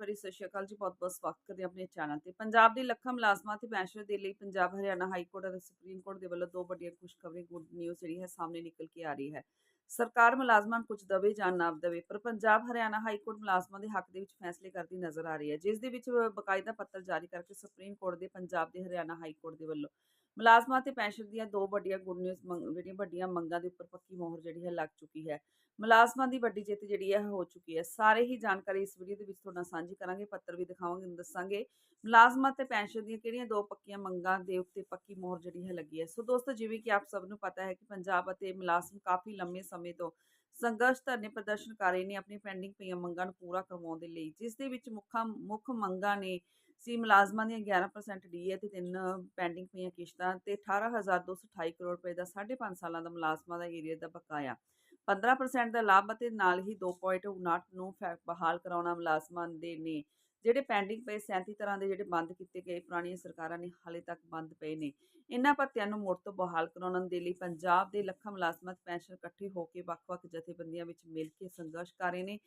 ਭਰੀ ਸਤਿ ਸ਼੍ਰੀ ਅਕਾਲ ਜੀ ਬਹੁਤ-ਬਹੁਤ ਸਵਾਗਤ ਕਰਦੇ ਆਪਣੇ ਚੈਨਲ ਤੇ। ਪੰਜਾਬ ਦੇ ਲੱਖਾਂ ਮੁਲਾਜ਼ਮਾਂ ਤੇ ਪੈਨਸ਼ਨਰ ਦੇ ਲਈ ਪੰਜਾਬ, ਹਰਿਆਣਾ ਹਾਈ ਕੋਰਟ ਅਤੇ ਸੁਪਰੀਮ ਕੋਰਟ ਦੇ ਵੱਲੋਂ ਦੋ ਵੱਡੀਆਂ ਖੁਸ਼ਖਬਰੀ ਗੁੱਡ ਨਿਊਜ਼ ਜਿਹੜੀ ਹੈ ਸਾਹਮਣੇ ਨਿਕਲ ਕੇ ਆ ਰਹੀ ਹੈ। ਸਰਕਾਰ ਮੁਲਾਜ਼ਮਾਂ ਨੂੰ ਕੁਝ ਦਵੇ ਜਾਂ ਨਾ ਦੇਵੇ, ਪਰ ਪੰਜਾਬ, ਹਰਿਆਣਾ ਹਾਈ ਕੋਰਟ ਮੁਲਾਜ਼ਮਾਂ ਦੇ ਹੱਕ ਦੇ ਵਿੱਚ ਫੈਸਲੇ ਕਰਦੀ ਨਜ਼ਰ ਆ ਰਹੀ ਹੈ। ਜਿਸ ਦੇ ਵਿੱਚ ਬਕਾਇਦਾ ਪੱਤਰ ਜਾਰੀ ਕਰਕੇ ਸੁਪਰੀਮ ਕੋਰਟ ਦੇ, ਪੰਜਾਬ ਦੇ, ਹਰਿਆਣਾ ਹਾਈ ਕੋਰਟ ਦੇ ਵੱਲੋਂ ਮੁਲਾਜ਼ਮਾਂ ਤੇ ਪੈਨਸ਼ਨ ਦੀਆਂ ਦੋ ਵੱਡੀਆਂ ਗੁੱਡ ਨਿਊਜ਼ ਜਿਹੜੀਆਂ ਵੱਡੀਆਂ ਮੰਗਾਂ ਦੇ ਉੱਪਰ ਪੱਕੀ ਮੋਹਰ ਜਿਹੜੀ ਹੈ ਲੱਗ ਚੁੱਕੀ ਹੈ। ਮੁਲਾਜ਼ਮਾਂ ਦੀ ਵੱਡੀ ਜਿੱਤ ਜਿਹੜੀ ਹੈ ਹੋ ਚੁੱਕੀ ਹੈ। ਸਾਰੇ ਹੀ ਜਾਣਕਾਰੀ ਇਸ ਵੀਡੀਓ ਦੇ ਵਿੱਚ ਤੁਹਾਡੇ ਨਾਲ ਸਾਂਝੀ ਕਰਾਂਗੇ, ਪੱਤਰ ਵੀ ਦਿਖਾਵਾਂਗੇ, ਦੱਸਾਂਗੇ ਮੁਲਾਜ਼ਮਾਂ ਤੇ ਪੈਨਸ਼ਨ ਦੀਆਂ ਕਿਹੜੀਆਂ ਦੋ ਪੱਕੀਆਂ ਮੰਗਾਂ ਦੇ ਉੱਤੇ ਪੱਕੀ ਮੋਹਰ ਜਿਹੜੀ ਹੈ ਲੱਗੀ ਹੈ। ਸੋ ਦੋਸਤੋ, ਜਿਵੇਂ ਕਿ ਆਪ ਸਭ ਨੂੰ ਪਤਾ ਹੈ ਕਿ ਪੰਜਾਬ ਅਤੇ ਮੁਲਾਜ਼ਮ ਕਾਫੀ ਲੰਮੇ ਸਮੇਂ ਤੋਂ ਸੰਘਰਸ਼ ਧਰਨੇ ਪ੍ਰਦਰਸ਼ਨਕਾਰੀ ਨੇ ਆਪਣੀ ਪੈਂਡਿੰਗ ਪਈਆਂ ਮੰਗਾਂ ਨੂੰ ਪੂਰਾ ਕਰਵਾਉਣ ਦੇ ਲਈ, ਜਿਸ ਦੇ ਵਿੱਚ ਮੁੱਖਾਂ ਮੁੱਖ ਮੰਗਾਂ ਨੇ ਸੀ ਮੁਲਾਜ਼ਮਾਂ ਦੀਆਂ 11% ਡੀਏ ਤੇ ਤਿੰਨ ਪੈਂਡਿੰਗ ਪਈਆਂ ਕਿਸ਼ਤਾਂ ਤੇ 18228 ਕਰੋੜ ਰੁਪਏ ਦਾ 5.5 ਸਾਲਾਂ ਦਾ ਮੁਲਾਜ਼ਮਾਂ ਦਾ ਏਰੀਆ ਦਾ ਬਕਾਇਆ। 15% ਦਾ ਲਾਭ ਅਤੇ ਨਾਲ ਹੀ 2.59 ਨੂੰ ਫੈ- ਬਹਾਲ ਕਰਾਉਣਾ ਮੁਲਾਜ਼ਮਾਂ ਦੇ ਨੇ। ਜਿਹੜੇ ਪੈਂਡਿੰਗ ਪਏ 37 ਤਰ੍ਹਾਂ ਦੇ ਜਿਹੜੇ ਬੰਦ ਕੀਤੇ ਗਏ, ਪੁਰਾਣੀਆਂ ਸਰਕਾਰਾਂ ਨੇ ਹਾਲੇ ਤੱਕ ਬੰਦ ਪਏ ਨੇ। ਇਹਨਾਂ ਭੱਤਿਆਂ ਨੂੰ ਮੁੜ ਤੋਂ ਬਹਾਲ ਕਰਾਉਣ ਦੇ ਲਈ ਪੰਜਾਬ ਦੇ ਲੱਖਾਂ ਮੁਲਾਜ਼ਮਾਂ ਪੈਨਸ਼ਨ ਇਕੱਠੇ ਹੋ ਕੇ ਵੱਖ-ਵੱਖ ਜਥੇਬੰਦੀਆਂ ਵਿੱਚ ਮਿਲ ਕੇ ਸੰਘਰਸ਼ ਕਰ ਰਹੇ ਨੇ।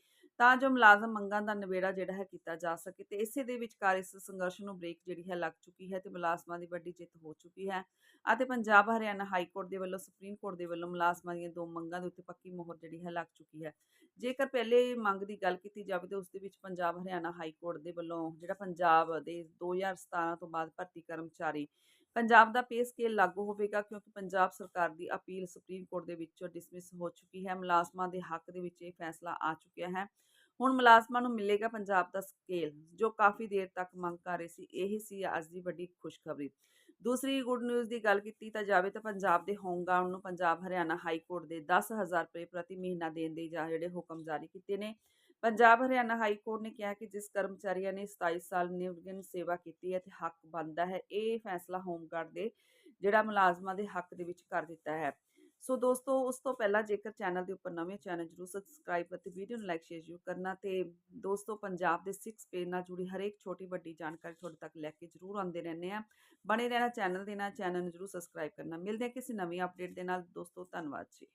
ਤਾਂ ਜੋ ਮੁਲਾਜ਼ਮ ਮੰਗਾਂ ਦਾ ਨਿਬੇੜਾ ਜਿਹੜਾ ਹੈ ਕੀਤਾ ਜਾ ਸਕੇ ਤੇ ਇਸੇ ਦੇ ਵਿਚਕਾਰ ਇਸ ਸੰਘਰਸ਼ ਨੂੰ ਬ੍ਰੇਕ ਜਿਹੜੀ ਹੈ ਲੱਗ ਚੁੱਕੀ ਹੈ ਤੇ ਮੁਲਾਜ਼ਮਾਂ ਦੀ ਵੱਡੀ ਜਿੱਤ ਹੋ ਚੁੱਕੀ ਹੈ ਅਤੇ ਪੰਜਾਬ, ਹਰਿਆਣਾ ਹਾਈ ਕੋਰਟ ਦੇ ਵੱਲੋਂ, ਸੁਪਰੀਮ ਕੋਰਟ ਦੇ ਵੱਲੋਂ ਮੁਲਾਜ਼ਮਾਂ ਦੀਆਂ ਦੋ ਮੰਗਾਂ ਦੇ ਉੱਤੇ ਪੱਕੀ ਮੋਹਰ ਜਿਹੜੀ ਹੈ ਲੱਗ ਚੁੱਕੀ ਹੈ। ਜੇਕਰ ਪਹਿਲੇ ਮੰਗ ਦੀ ਗੱਲ ਕੀਤੀ ਜਾਵੇ ਤਾਂ ਉਸ ਦੇ ਵਿੱਚ ਪੰਜਾਬ, ਹਰਿਆਣਾ ਹਾਈ ਕੋਰਟ ਦੇ ਵੱਲੋਂ ਜਿਹੜਾ ਪੰਜਾਬ ਦੇ 2017 ਤੋਂ ਬਾਅਦ ਭਰਤੀ ਕਰਮਚਾਰੀ ਪੰਜਾਬ ਦਾ ਪੇ ਸਕੇਲ ਲਾਗੂ ਹੋਵੇਗਾ ਕਿਉਂਕਿ ਪੰਜਾਬ ਸਰਕਾਰ ਦੀ ਅਪੀਲ ਸੁਪਰੀਮ ਕੋਰਟ ਦੇ ਵਿੱਚੋਂ ਡਿਸਮਿਸ ਹੋ ਚੁੱਕੀ ਹੈ। ਮੁਲਾਜ਼ਮਾਂ ਦੇ ਹੱਕ ਦੇ ਵਿੱਚ ਇਹ ਫੈਸਲਾ ਆ ਚੁੱਕਿਆ ਹੈ। ਹੁਣ ਮੁਲਾਜ਼ਮਾਂ ਨੂੰ ਮਿਲੇਗਾ ਪੰਜਾਬ ਦਾ ਸਕੇਲ ਜੋ ਕਾਫੀ ਦੇਰ ਤੱਕ ਮੰਗ ਕਰ ਰਹੇ ਸੀ। ਇਹ ਸੀ ਅੱਜ ਦੀ ਵੱਡੀ ਖੁਸ਼ਖਬਰੀ। ਦੂਸਰੀ ਗੁੱਡ ਨਿਊਜ਼ ਦੀ ਗੱਲ ਕੀਤੀ ਤਾਂ ਜਾਵੇ ਤਾਂ ਪੰਜਾਬ ਦੇ ਹੋਮਗਾਰਡ ਨੂੰ ਪੰਜਾਬ ਹਰਿਆਣਾ ਹਾਈ ਕੋਰਟ ਦੇ 10000 ਰੁਪਏ ਪ੍ਰਤੀ ਮਹੀਨਾ ਦੇਣ ਦੇ ਜਿਹੜੇ ਹੁਕਮ ਜਾਰੀ ਕੀਤੇ ਨੇ। ਪੰਜਾਬ, ਹਰਿਆਣਾ ਹਾਈ ਕੋਰਟ ਨੇ ਕਿਹਾ ਕਿ ਜਿਸ ਕਰਮਚਾਰੀਆਂ ਨੇ 27 ਸਾਲ ਨਿਵਗਨ ਸੇਵਾ ਕੀਤੀ ਹੈ ਤੇ ਹੱਕ ਬਣਦਾ ਹੈ, ਇਹ ਫੈਸਲਾ ਹੋਮਗਾਰਡ ਦੇ ਜਿਹੜਾ ਮੁਲਾਜ਼ਮਾਂ ਦੇ ਹੱਕ ਦੇ ਵਿੱਚ ਕਰ ਦਿੱਤਾ ਹੈ। ਸੋ ਦੋਸਤੋ, ਉਸ ਤੋਂ ਪਹਿਲਾਂ ਜੇਕਰ ਚੈਨਲ ਦੇ ਉੱਪਰ ਨਵੇਂ ਚੈਨਲ ਜਰੂਰ ਸਬਸਕ੍ਰਾਈਬ ਅਤੇ ਵੀਡੀਓ ਨੂੰ ਲਾਈਕ, ਸ਼ੇਅਰ ਜ਼ਰੂਰ ਕਰਨਾ ਤੇ ਦੋਸਤੋ, ਪੰਜਾਬ ਦੇ 6 ਪੇਜ ਨਾਲ ਜੁੜੀ ਹਰੇਕ ਛੋਟੀ ਵੱਡੀ ਜਾਣਕਾਰੀ ਤੁਹਾਡੇ ਤੱਕ ਲੈ ਕੇ ਜਰੂਰ ਆਉਂਦੇ ਰਹਿੰਦੇ ਆ ਬਣੇ ਰਹਿਣਾ ਚੈਨਲ ਦੇ ਨਾਲ, ਚੈਨਲ ਨੂੰ ਜਰੂਰ ਸਬਸਕ੍ਰਾਈਬ ਕਰਨਾ। ਮਿਲਦੇ ਆ ਕਿਸੇ ਨਵੀਂ ਅਪਡੇਟ ਦੇ ਨਾਲ। ਦੋਸਤੋ, ਧੰਨਵਾਦ ਜੀ।